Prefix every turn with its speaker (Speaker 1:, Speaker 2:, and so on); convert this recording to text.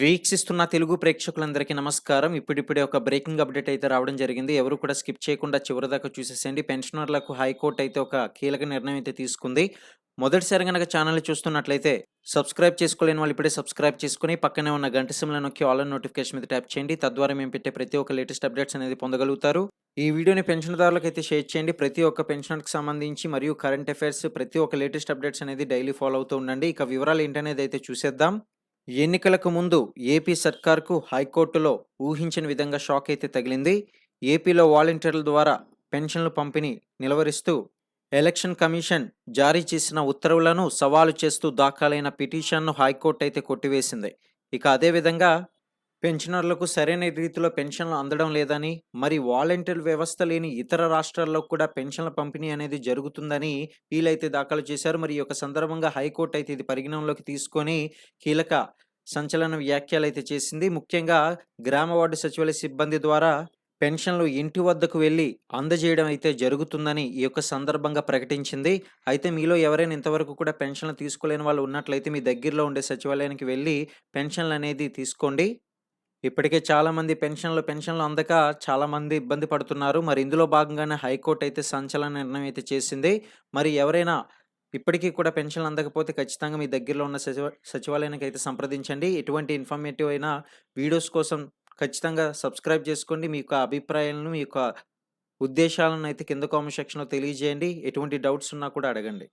Speaker 1: వీక్షిస్తున్న తెలుగు ప్రేక్షకులందరికీ నమస్కారం. ఇప్పుడిప్పుడే ఒక బ్రేకింగ్ అప్డేట్ అయితే రావడం జరిగింది. ఎవరు కూడా స్కిప్ చేయకుండా చివరిదాకా చూసేసేయండి. పెన్షనర్లకు హైకోర్టు అయితే ఒక కీలక నిర్ణయం అయితే తీసుకుంది. మొదటిసారి గనక ఛానల్ చూస్తున్నట్లయితే సబ్స్క్రైబ్ చేసుకోలేని వాళ్ళు ఇప్పుడే సబ్స్క్రైబ్ చేసుకొని పక్కనే ఉన్న గంట సిమ్లో నొక్కి ఆల్ నోటిఫికేషన్ మీద ట్యాప్ చేయండి. తద్వారా మేము పెట్టే ప్రతి ఒక్క లేటెస్ట్ అప్డేట్స్ అనేది పొందగలుగుతారు. ఈ వీడియోని పెన్షన్‌దారులకైతే షేర్ చేయండి. ప్రతి ఒక్క పెన్షన్కి సంబంధించి మరియు కరెంట్ అఫైర్స్ ప్రతి ఒక్క లేటెస్ట్ అప్డేట్స్ అనేది డైలీ ఫాలో అవుతూ ఉండండి. ఇక వివరాలు ఏంటనేది అయితే చూసేద్దాం. ఎన్నికలకు ముందు ఏపీ సర్కార్‌కు హైకోర్టులో ఊహించిన విధంగా షాక్ అయితే తగిలింది. ఏపీలో వాలంటీర్ల ద్వారా పెన్షన్లు పంపిణీ నిలువరిస్తూ ఎలక్షన్ కమిషన్ జారీ చేసిన ఉత్తర్వులను సవాలు చేస్తూ దాఖలైన పిటిషన్‌ను హైకోర్టు అయితే కొట్టివేసింది. ఇక అదే విధంగా పెన్షనర్లకు సరైన రీతిలో పెన్షన్లు అందడం లేదని, మరి వాలంటీర్ వ్యవస్థ లేని ఇతర రాష్ట్రాల్లో కూడా పెన్షన్ల పంపిణీ అనేది జరుగుతుందని వీలైతే దాఖలు చేశారు. మరి ఈ యొక్క సందర్భంగా హైకోర్టు అయితే ఇది పరిగణనలోకి తీసుకొని కీలక సంచలన వ్యాఖ్యలైతే చేసింది. ముఖ్యంగా గ్రామ వార్డు సచివాలయ సిబ్బంది ద్వారా పెన్షన్లు ఇంటి వద్దకు వెళ్ళి అందజేయడం అయితే జరుగుతుందని ఈ యొక్క సందర్భంగా ప్రకటించింది. అయితే మీలో ఎవరైనా ఇంతవరకు కూడా పెన్షన్లు తీసుకోలేని వాళ్ళు ఉన్నట్లయితే మీ దగ్గరలో ఉండే సచివాలయానికి వెళ్ళి పెన్షన్లు అనేది తీసుకోండి. ఇప్పటికే చాలామంది పెన్షన్లు, పెన్షన్లు అందక చాలామంది ఇబ్బంది పడుతున్నారు. మరి ఇందులో భాగంగానే హైకోర్టు అయితే సంచలన నిర్ణయం అయితే చేసింది. మరి ఎవరైనా ఇప్పటికీ కూడా పెన్షన్లు అందకపోతే ఖచ్చితంగా మీ దగ్గరలో ఉన్న సచివ సచివాలయానికి అయితే సంప్రదించండి. ఎటువంటి ఇన్ఫర్మేటివ్ అయిన వీడియోస్ కోసం ఖచ్చితంగా సబ్స్క్రైబ్ చేసుకోండి. మీ యొక్క అభిప్రాయాలను, మీ యొక్క ఉద్దేశాలను అయితే కింద కామెంట్ సెక్షన్‌లో తెలియజేయండి. ఎటువంటి డౌట్స్ ఉన్నా కూడా అడగండి.